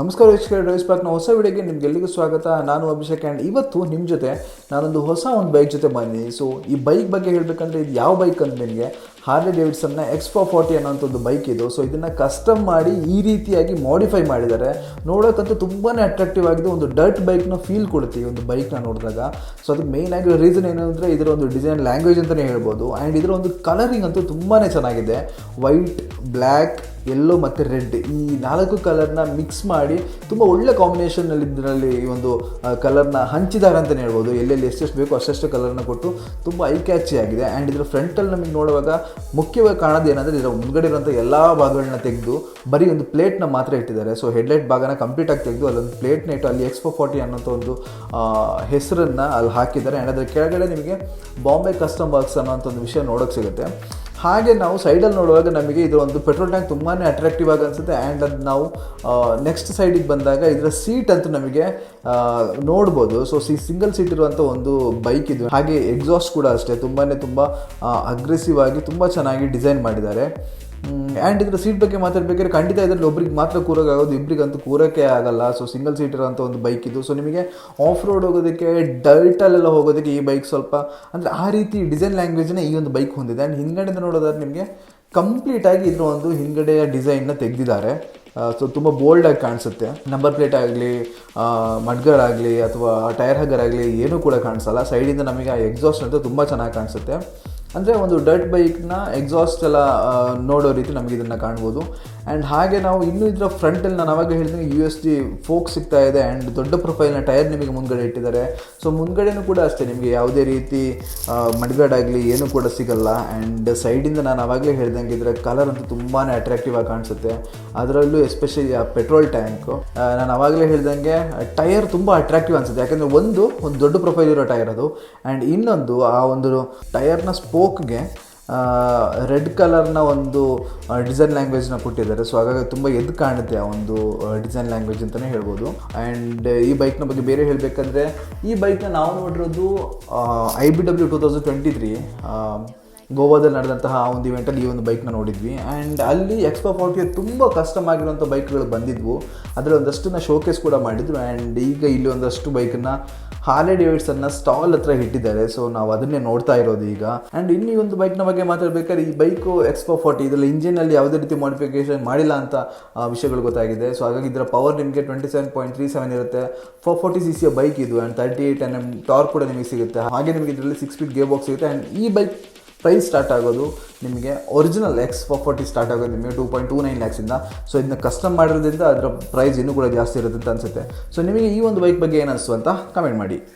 ನಮಸ್ಕಾರ ವೀಕ್ಷಕರೇ ಡ್ರೈವ್ಸ್ ಪಾರ್ಕ್ನ ಹೊಸ ವಿಡಿಯೋಗೆ ನಿಮ್ಗೆಲ್ಲಿಗೂ ಸ್ವಾಗತ. ನಾನು ಅಭಿಷೇಕ್ ಆ್ಯಂಡ್ ಇವತ್ತು ನಿಮ್ಮ ಜೊತೆ ನಾನೊಂದು ಹೊಸ ಒಂದು ಬೈಕ್ ಜೊತೆ ಬಂದಿದ್ದೀನಿ. ಸೊ ಈ ಬೈಕ್ ಬಗ್ಗೆ ಹೇಳಬೇಕಂದ್ರೆ ಇದು ಯಾವ ಬೈಕ್ ಅಂತ ನಿಮಗೆ? ಹಾರ್ಲೆ ಡೇವಿಡ್ಸನ್ನ ಎಕ್ಸ್ಪೋ ಫಾರ್ಟಿ ಅನ್ನೋಂಥ ಒಂದು ಬೈಕ್ ಇದು. ಸೊ ಇದನ್ನು ಕಸ್ಟಮ್ ಮಾಡಿ ಈ ರೀತಿಯಾಗಿ ಮಾಡಿಫೈ ಮಾಡಿದ್ದಾರೆ. ನೋಡೋಕ್ಕಂತೂ ತುಂಬಾ ಅಟ್ರಾಕ್ಟಿವ್ ಆಗಿದೆ. ಒಂದು ಡರ್ಟ್ ಬೈಕ್ನ ಫೀಲ್ ಕೊಡುತ್ತೆ ಈ ಒಂದು ಬೈಕ್ನ ನೋಡಿದಾಗ. ಸೊ ಅದಕ್ಕೆ ಮೇಯ್ನ್ ಆಗಿ ರೀಸನ್ ಏನು ಅಂದರೆ ಇದರ ಒಂದು ಡಿಸೈನ್ ಲ್ಯಾಂಗ್ವೇಜ್ ಅಂತಲೇ ಹೇಳ್ಬೋದು. ಆ್ಯಂಡ್ ಇದರ ಒಂದು ಕಲರಿಂಗ್ ಅಂತೂ ತುಂಬಾ ಚೆನ್ನಾಗಿದೆ. ವೈಟ್ ಬ್ಲ್ಯಾಕ್ ಯೆಲ್ಲೋ ಮತ್ತು ರೆಡ್ ಈ ನಾಲ್ಕು ಕಲರ್ನ ಮಿಕ್ಸ್ ಮಾಡಿ ತುಂಬ ಒಳ್ಳೆ ಕಾಂಬಿನೇಷನಲ್ಲಿ ಇದರಲ್ಲಿ ಈ ಒಂದು ಕಲರ್ನ ಹಂಚಿದ್ದಾರೆ ಅಂತಲೇ ಹೇಳ್ಬೋದು. ಎಲ್ಲೆಲ್ಲಿ ಎಷ್ಟೆಷ್ಟು ಬೇಕೋ ಅಷ್ಟೆಷ್ಟು ಕಲರ್ನ ಕೊಟ್ಟು ತುಂಬ ಐ ಕ್ಯಾಚಿ ಆಗಿದೆ. ಆ್ಯಂಡ್ ಇದರ ಫ್ರಂಟಲ್ಲಿ ನಮಗೆ ನೋಡುವಾಗ ಮುಖ್ಯವಾಗಿ ಕಾಣೋದು ಏನಂದರೆ ಇದರ ಮುಂದ್ಗಡೆ ಇರುವಂಥ ಎಲ್ಲ ಭಾಗಗಳನ್ನ ತೆಗೆದು ಬರೀ ಒಂದು ಪ್ಲೇಟ್ನ ಮಾತ್ರ ಇಟ್ಟಿದ್ದಾರೆ. ಸೊ ಹೆಡ್ಲೈಟ್ ಭಾಗನ ಕಂಪ್ಲೀಟ್ ಆಗಿ ತೆಗೆದು ಅಲ್ಲೊಂದು ಪ್ಲೇಟ್ನ ಇಟ್ಟು ಅಲ್ಲಿ ಎಕ್ಸ್ಪೋ ಫಾರ್ಟಿ ಅನ್ನೋಂಥ ಒಂದು ಹೆಸರನ್ನು ಅಲ್ಲಿ ಹಾಕಿದ್ದಾರೆ. ಆ್ಯಂಡ್ ಅದರ ಕೆಳಗಡೆ ನಿಮಗೆ ಬಾಂಬೆ ಕಸ್ಟಮ್ ವರ್ಕ್ಸ್ ಅನ್ನೋಂಥ ಒಂದು ವಿಷಯ ನೋಡೋಕ್ಕೆ ಸಿಗುತ್ತೆ. ಹಾಗೆ ನಾವು ಸೈಡಲ್ಲಿ ನೋಡುವಾಗ ನಮಗೆ ಇದು ಒಂದು ಪೆಟ್ರೋಲ್ ಟ್ಯಾಂಕ್ ತುಂಬಾ ಅಟ್ರಾಕ್ಟಿವ್ ಆಗಿ ಅನಿಸುತ್ತೆ ಆ್ಯಂಡ್ ಅದು ನಾವು ನೆಕ್ಸ್ಟ್ ಸೈಡಿಗೆ ಬಂದಾಗ ಇದರ ಸೀಟ್ ಅಂತೂ ನಮಗೆ ನೋಡ್ಬೋದು. ಸೊ ಸಿ ಸಿಂಗಲ್ ಸೀಟ್ ಇರುವಂಥ ಒಂದು ಬೈಕ್ ಇದು. ಹಾಗೆ ಎಕ್ಸಾಸ್ಟ್ ಕೂಡ ಅಷ್ಟೇ. ತುಂಬಾ ತುಂಬ ಅಗ್ರೆಸಿವ್ ಆಗಿ ತುಂಬ ಚೆನ್ನಾಗಿ ಡಿಸೈನ್ ಮಾಡಿದ್ದಾರೆ. ಆ್ಯಂಡ್ ಇದರ ಸೀಟ್ ಬಗ್ಗೆ ಮಾತಾಡಬೇಕಾದ್ರೆ ಖಂಡಿತ ಇದರಲ್ಲಿ ಒಬ್ರಿಗೆ ಮಾತ್ರ ಕೂರೋಕ್ಕಾಗೋದು ಇಬ್ಬರಿಗಂತೂ ಕೂರೋಕ್ಕೆ ಆಗಲ್ಲ. ಸೊ ಸಿಂಗಲ್ ಸೀಟ್ ಇರೋಂಥ ಒಂದು ಬೈಕ್ ಇದು. ಸೊ ನಿಮಗೆ ಆಫ್ ರೋಡ್ ಹೋಗೋದಕ್ಕೆ ಡಲ್ಟಲ್ಲೆಲ್ಲ ಹೋಗೋದಕ್ಕೆ ಈ ಬೈಕ್ ಸ್ವಲ್ಪ, ಅಂದರೆ ಆ ರೀತಿ ಡಿಸೈನ್ ಲ್ಯಾಂಗ್ವೇಜ್ನ ಈ ಒಂದು ಬೈಕ್ ಹೊಂದಿದೆ. ಆ್ಯಂಡ್ ಹಿಂದ್ಗಡೆಯಿಂದ ನೋಡೋದಾದ್ರೆ ನಿಮಗೆ ಕಂಪ್ಲೀಟಾಗಿ ಇದರ ಒಂದು ಹಿಂದ್ಗಡೆಯ ಡಿಸೈನ್ನ ತೆಗೆದಿದ್ದಾರೆ. ಸೊ ತುಂಬ ಬೋಲ್ಡಾಗಿ ಕಾಣಿಸುತ್ತೆ. ನಂಬರ್ ಪ್ಲೇಟ್ ಆಗಲಿ ಮಡ್ಗಳಾಗಲಿ, ಅಥವಾ ಟೈರ್ ಹಗ್ಗರ್ ಆಗಲಿ, ಏನೂ ಕೂಡ ಕಾಣಿಸಲ್ಲ. ಸೈಡಿಂದ ನಮಗೆ ಆ ಎಕ್ಸಾಸ್ಟ್ ಅಂತ ತುಂಬ ಚೆನ್ನಾಗಿ ಕಾಣಿಸುತ್ತೆ. ಅಂದರೆ ಒಂದು ಡರ್ಟ್ ಬೈಕ್ನ ಎಕ್ಸಾಸ್ಟ್ ಎಲ್ಲ ನೋಡೋ ರೀತಿ ನಮಗೆ ಇದನ್ನು ಕಾಣ್ಬೋದು. ಆ್ಯಂಡ್ ಹಾಗೆ ನಾವು ಇನ್ನೂ ಇದರ ಫ್ರಂಟಲ್ಲಿ ನಾನು ಅವಾಗ ಹೇಳ್ತೀನಿ ಯು ಎಸ್ ಡಿ ಫೋಕ್ ಸಿಗ್ತಾ ಇದೆ ಆ್ಯಂಡ್ ದೊಡ್ಡ ಪ್ರೊಫೈಲ್ನ ಟೈರ್ ನಿಮಗೆ ಮುಂದ್ಗಡೆ ಇಟ್ಟಿದ್ದಾರೆ. ಸೊ ಮುಂದ್ಗಡೆನೂ ಕೂಡ ಅಷ್ಟೇ, ನಿಮಗೆ ಯಾವುದೇ ರೀತಿ ಮಡ್ಗಾಡಾಗಲಿ ಏನೂ ಕೂಡ ಸಿಗಲ್ಲ. ಆ್ಯಂಡ್ ಸೈಡಿಂದ ನಾನು ಅವಾಗಲೇ ಹೇಳ್ದಂಗೆ ಇದರ ಕಲರ್ ಅಂತೂ ತುಂಬಾ ಅಟ್ರಾಕ್ಟಿವ್ ಆಗಿ ಕಾಣಿಸುತ್ತೆ. ಅದರಲ್ಲೂ ಎಸ್ಪೆಷಲಿ ಆ ಪೆಟ್ರೋಲ್ ಟ್ಯಾಂಕು ನಾನು ಅವಾಗಲೇ ಹೇಳ್ದಂಗೆ ಟೈರ್ ತುಂಬ ಅಟ್ರಾಕ್ಟಿವ್ ಅನಿಸುತ್ತೆ. ಯಾಕಂದರೆ ಒಂದು ಒಂದು ದೊಡ್ಡ ಪ್ರೊಫೈಲ್ ಇರೋ ಟೈರ್ ಅದು. ಆ್ಯಂಡ್ ಇನ್ನೊಂದು, ಆ, ಒಂದು ಟೈರ್ನ ಸ್ಪೋಕ್ಗೆ ರೆಡ್ ಕಲರ್ನ ಒಂದು ಡಿಸೈನ್ ಲ್ಯಾಂಗ್ವೇಜ್ನ ಕೊಟ್ಟಿದ್ದಾರೆ. ಸೊ ಹಾಗಾಗಿ ತುಂಬ ಎದ್ದು ಕಾಣುತ್ತೆ ಆ ಒಂದು ಡಿಸೈನ್ ಲ್ಯಾಂಗ್ವೇಜ್ ಅಂತಲೇ ಹೇಳ್ಬೋದು. ಆ್ಯಂಡ್ ಈ ಬೈಕ್ನ ಬಗ್ಗೆ ಬೇರೆ ಹೇಳಬೇಕಂದ್ರೆ, ಈ ಬೈಕ್ನ ನಾವು ನೋಡಿರೋದು I B W two thousand twenty three ಗೋವಾದಲ್ಲಿ ನಡೆದಂತಹ ಆ ಒಂದು ಇವೆಂಟಲ್ಲಿ ಈ ಒಂದು ಬೈಕ್ನ ನೋಡಿದ್ವಿ. ಆ್ಯಂಡ್ ಅಲ್ಲಿ ಎಕ್ಸ್ಪೋ ಫೋರ್ಟಿಗೆ ತುಂಬ ಕಸ್ಟಮ್ ಆಗಿರುವಂಥ ಬೈಕ್ಗಳು ಬಂದಿದ್ವು. ಅದರಲ್ಲಿ ಒಂದಷ್ಟನ್ನು ಶೋಕೇಸ್ ಕೂಡ ಮಾಡಿದ್ರು. ಆ್ಯಂಡ್ ಈಗ ಇಲ್ಲಿ ಒಂದಷ್ಟು ಬೈಕನ್ನ ಹಾಲೆ ಡೇವಿಡ್ಸನ್ನ ಸ್ಟಾಲ್ ಹತ್ರ ಇಟ್ಟಿದ್ದಾರೆ. ಸೊ ನಾವು ಅದನ್ನೇ ನೋಡ್ತಾ ಇರೋದು ಈಗ. ಆ್ಯಂಡ್ ಇನ್ನೂ ಒಂದು ಬೈಕ್ನ ಬಗ್ಗೆ ಮಾತಾಡಬೇಕಾದ್ರೆ, ಈ ಬೈಕು ಎಕ್ಸ್ಪೋ ಫಾರ್ಟಿ ಇದರಲ್ಲಿ ಇಂಜಿನಲ್ಲಿ ಯಾವುದೇ ರೀತಿ ಮಾಡಿಫಿಕೇಶನ್ ಮಾಡಿಲ್ಲ ಅಂತ ವಿಷಯಗಳು ಗೊತ್ತಾಗಿದೆ. ಸೊ ಹಾಗಾಗಿ ಇದರ ಪವರ್ ನಿಮಗೆ twenty seven point three seven ಇರುತ್ತೆ. ಫೋರ್ ಫೋರ್ಟಿ ಸಿ ಸಿಯ ಬೈಕ್ ಇದು and thirty eight N M torque ಕೂಡ ನಿಮಗೆ ಸಿಗುತ್ತೆ. ಹಾಗೆ ನಿಮಗೆ ಇದರಲ್ಲಿ ಸಿಕ್ಸ್ ಫೀಟ್ ಗೇರ್ ಬಾಕ್ಸ್ ಸಿಗುತ್ತೆ. ಆ್ಯಂಡ್ ಈ ಬೈಕ್ ಪ್ರೈಸ್ ಸ್ಟಾರ್ಟ್ ಆಗೋದು ನಿಮಗೆ original X four forty start ಆಗೋದು ನಿಮಗೆ ಟೂ ಪಾಯಿಂಟ್ ಟೂ ನೈನ್ ಲ್ಯಾಕ್ಸಿಂದ ಸೊ ಇದನ್ನ ಕಸ್ಟಮ್ ಮಾಡಿರೋದ್ರಿಂದ ಅದರ ಪ್ರೈಸ್ ಇನ್ನೂ ಕೂಡ ಜಾಸ್ತಿ ಇರುತ್ತೆ ಅಂತ ಅನಿಸುತ್ತೆ. ಸೊ ನಿಮಗೆ ಈ ಒಂದು ಬೈಕ್ ಬಗ್ಗೆ ಏನು ಅನಿಸ್ತು ಅಂತ ಕಮೆಂಟ್ ಮಾಡಿ.